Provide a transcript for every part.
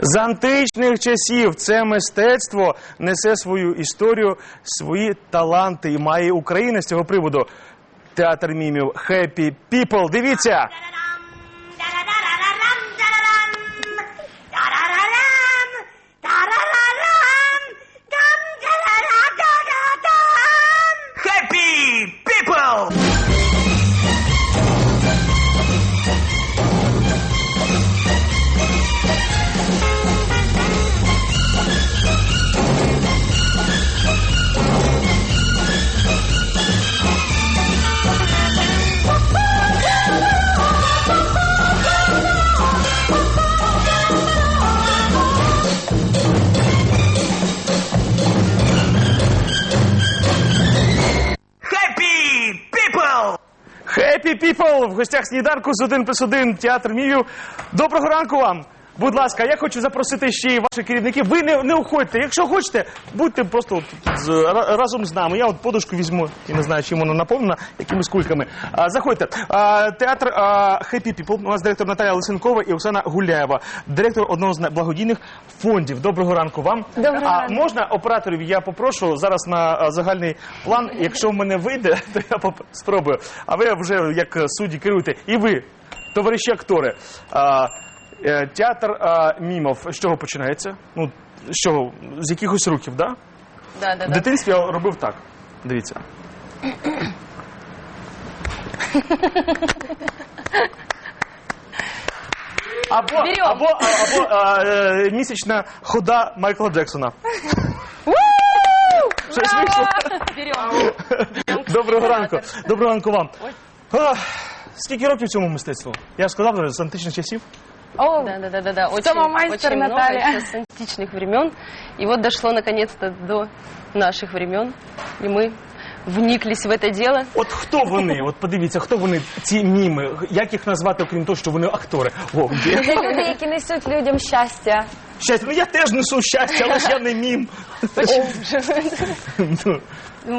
З античних часів це мистецтво несе свою історію, свої таланти і має Україна з цього приводу. Театр мімів Happy People. Дивіться! People! В гостях сніданку з 1 плюс 1 театр Мію. Доброго ранку вам! Будь ласка, я хочу запросити ще й ваших керівників. Ви не, не уходьте. Якщо хочете, будьте просто от з, ра- разом з нами. Я от подушку візьму і не знаю, чим вона наповнена, якимись кульками. А, заходьте. А, театр а, Happy People. У нас директор Наталя Лисенкова і Оксана Гуляєва, директор одного з благодійних фондів. Доброго ранку вам. Доброго а ранку. можна операторів? Я попрошу зараз на а, загальний план. Якщо в мене вийде, то я поп- спробую. А ви вже як судді керуєте. І ви, товариші актори. А, театр а, мімов. З чого починається? Ну, з чого? З якихось років, да? Да, да, В да. дитинстві я робив так. Дивіться. Або, Берем. або, або, а, е, місячна хода Майкла Джексона. Щось вийшло? Берем. Доброго ранку. Доброго ранку вам. А, скільки років цьому мистецтву? Я ж сказав вже, з античних часів. О, да, да, да, да, да. Очень, Самомайстер очень много Наталья. еще с античных времен. И вот дошло наконец-то до наших времен. И мы вниклись в это дело. От хто вони? От подивіться, хто вони, ці міми? Як їх назвати, окрім того, що вони актори? О, є. Це люди, які несуть людям щастя. Щастя, ну я теж несу щастя, але ж я не мім. Ну,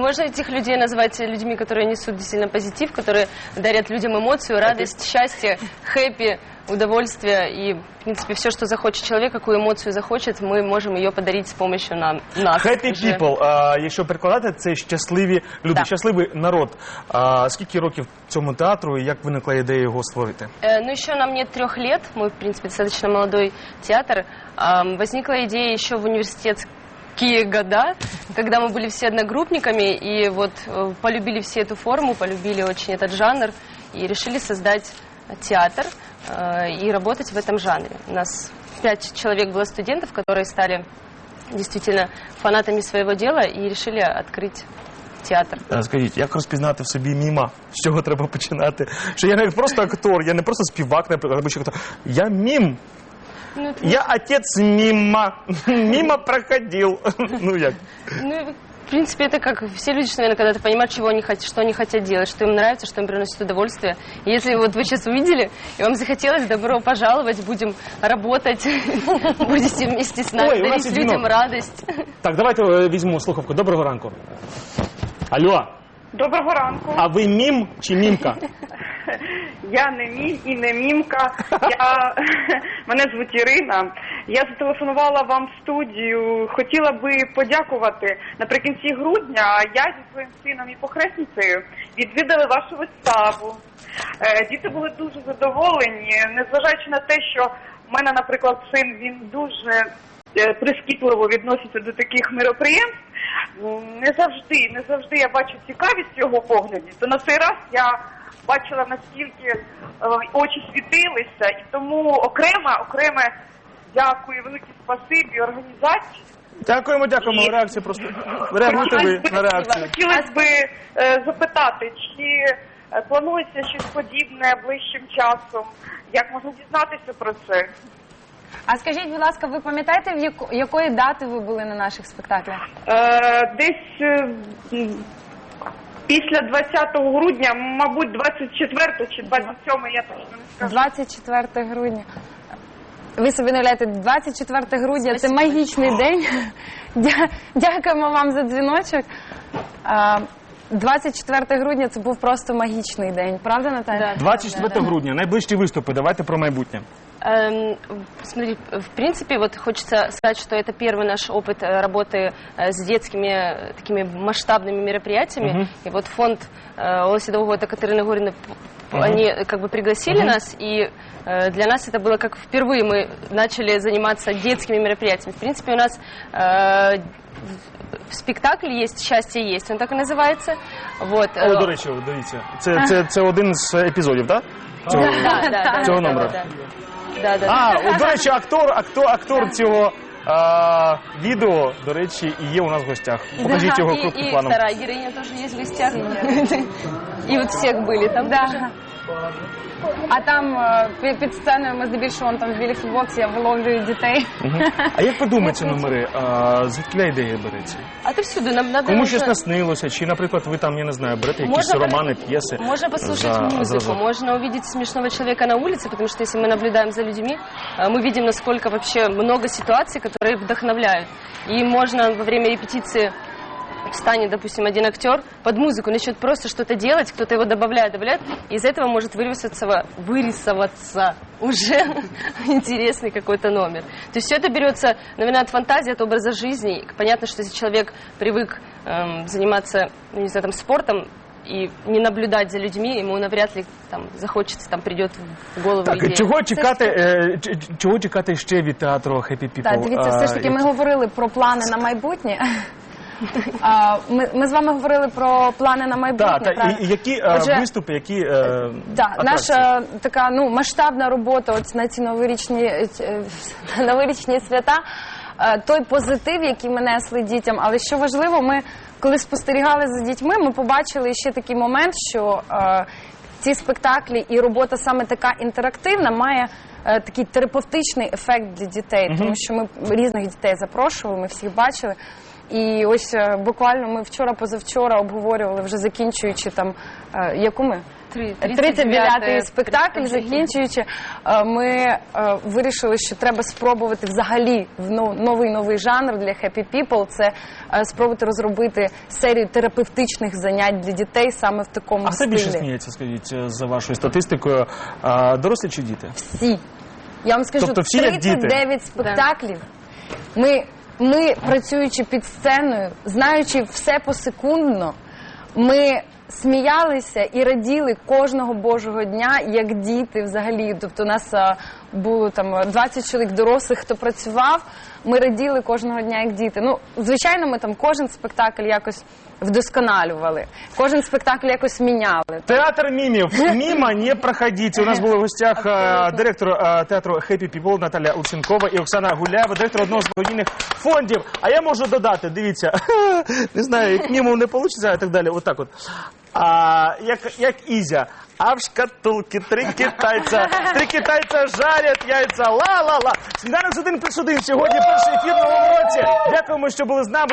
Можно этих людей назвать людьми, которые несут действительно позитив, которые дарят людям эмоцию, радость, счастье, хэппи, удовольствие и, в принципе, все, что захочет человек, какую эмоцию захочет, мы можем ее подарить с помощью нам, нас. Happy уже. people, а, якщо перекладати, це щасливі люди, Да. щасливий народ. А, скільки років цьому театру і як виникла ідея його створити? Э, Ну, еще нам нет трех лет, мы, в принципе, достаточно молодой театр. Ам, Возникла идея еще в университетские года, когда мы были все одногруппниками, и вот э, полюбили все эту форму, полюбили очень этот жанр, и решили создать театр э, и работать в этом жанре. У нас пять человек было студентов, которые стали действительно фанатами своего дела и решили открыть театр. А, Скажіть, як розпізнати в собі міма? З чого треба починати? Що я не просто актор, я не просто співак, наприклад, або ще хто. Я мім. Ну, это Я отець міма. Міма проходив. Ну як? Ну, в принципе, это как все люди, что, наверное, когда-то понимают, чего они хотят, что они хотят делать, что им нравится, что им приносит удовольствие. И если вот вы сейчас увидели, и вам захотелось, добро пожаловать, будем работать, будете вместе с нами Ой, у нас дарить есть людям звонок. радость. Так, давайте е, візьмемо слухавку. Доброго ранку. Алло, Доброго ранку. а ви мім чи мімка? Я не мій і не мімка. Я мене звуть Ірина. Я зателефонувала вам в студію. Хотіла би подякувати наприкінці грудня. Я зі своїм сином і похресницею відвідали вашу виставу. Е, Діти були дуже задоволені, незважаючи на те, що в мене, наприклад, син він дуже прискіпливо відноситься до таких мероприємств. Не завжди, не завжди я бачу цікавість в його погляді. То на цей раз я бачила наскільки е, очі світилися, і тому окремо, окреме дякую, велике спасибі організації. Дякуємо, дякуємо. Реакція просто. Реагуйте ви на реакцію. Хотілося би е, запитати, чи е, планується щось подібне ближчим часом? Як можна дізнатися про це? А скажіть, будь ласка, ви пам'ятаєте, в яко- якої дати ви були на наших спектаклях? Е, десь е, м, після 20 грудня, мабуть, 24 чи 27, я точно не скажу. 24 грудня. Ви собі не уявляєте, 24 грудня це магічний день. Дя- Дякуємо вам за дзвіночок. А, 24 грудня це був просто магічний день, правда, Наталя? 24 грудня, найближчі виступи. Давайте про майбутнє. Эм, Смотри, в принципе, вот хочется сказать, что это первый наш опыт э, работы э, с детскими э, такими масштабными мероприятиями. И вот фонд э, Олеси Довгота Катерины Горины, они э, как бы пригласили нас, и э, для нас это было как впервые мы начали заниматься детскими мероприятиями. В принципе, у нас э, в- спектакль есть «Счастье есть», он так и называется. Вот. О, э, до речі, дивіться. Це, це, це один з епізодів, так? Цього, Да, цього да, номера. да, да. Да, да. А, до речі, актор, актор, актор цього а, відео, до речі, і є у нас в гостях. Покажіть його крупним планом. І вторая героиня тоже есть в гостях. И вот всех были там. Да. А там е, пі- під сценою ми здебільшого он там в білій футболці, я виловлюю дітей. Мгм. А як ви думаєте номери? А, звідки ідея береться? А ты всюду, нам надо Кому уже- щось наснилося? Чи, наприклад, ви там, я не знаю, берете якісь Можно романи, п'єси? Можно послушать за- музыку, за- можно увидеть смешного человека на улице, потому что если мы наблюдаем за людьми, э, мы видим, насколько вообще много ситуаций, которые вдохновляют. И можно во время репетиции встанет, допустим, один актер, под музыку начнет просто что-то делать, кто-то его добавляет, добавляет, и из этого может вырисоваться, вырисоваться уже интересный какой-то номер. То есть все это берется, наверное, от фантазии, от образа жизни. И Понятно, что если человек привык эм, заниматься, ну, не знаю, там, спортом, и не наблюдать за людьми, ему навряд ли там захочется, там придет в голову Так, идея. чого чекати, е, ч- ч- чого чекати ще від театру Happy People? Так, дивіться, все ж таки, ми говорили про плани на майбутнє. А, Ми, ми з вами говорили про плани на майбутнє. Так, правильно? і, і які е, Отже, виступи, які е, Да, атракції? наша така ну масштабна робота от на ці новорічні е, новорічні свята. е, Той позитив, який ми несли дітям, але що важливо, ми коли спостерігали за дітьми, ми побачили ще такий момент, що е, ці спектаклі і робота саме така інтерактивна має е, такий терапевтичний ефект для дітей, тому що ми різних дітей запрошували, ми всіх бачили. І ось е, буквально ми вчора позавчора обговорювали, вже закінчуючи там е, яку ми Три- 39-й спектакль, закінчуючи, е, ми вирішили, що треба спробувати взагалі в новий новий жанр для Happy People. Це спробувати розробити серію терапевтичних занять для дітей саме в такому А хто більше сміється, скажіть, за вашою статистикою, дорослі чи діти? Всі. Я вам скажу, Тобто всі як діти? 39 спектаклів. Ми, ми, працюючи під сценою, знаючи все посекундно, ми сміялися і раділи кожного божого дня, як діти взагалі. Тобто, нас а, було там а, 20 чоловік дорослих, хто працював. Ми раділи кожного дня як діти. Ну, звичайно, ми там кожен спектакль якось вдосконалювали, кожен спектакль якось міняли. Театр мімів. Міма не проходіть. У нас були в гостях е, директор е, театру Happy People Наталя Луценкова і Оксана Гуляєва, директор одного з благодійних фондів. А я можу додати, дивіться, не знаю, як мімом не вийде, і так далі. Отак от. А, як, як Ізя. А в шкатулці три китайця, три китайця жарять яйця, ла-ла-ла. Сніданок з один плюс один сьогодні перший ефір в році. Дякуємо, що були з нами.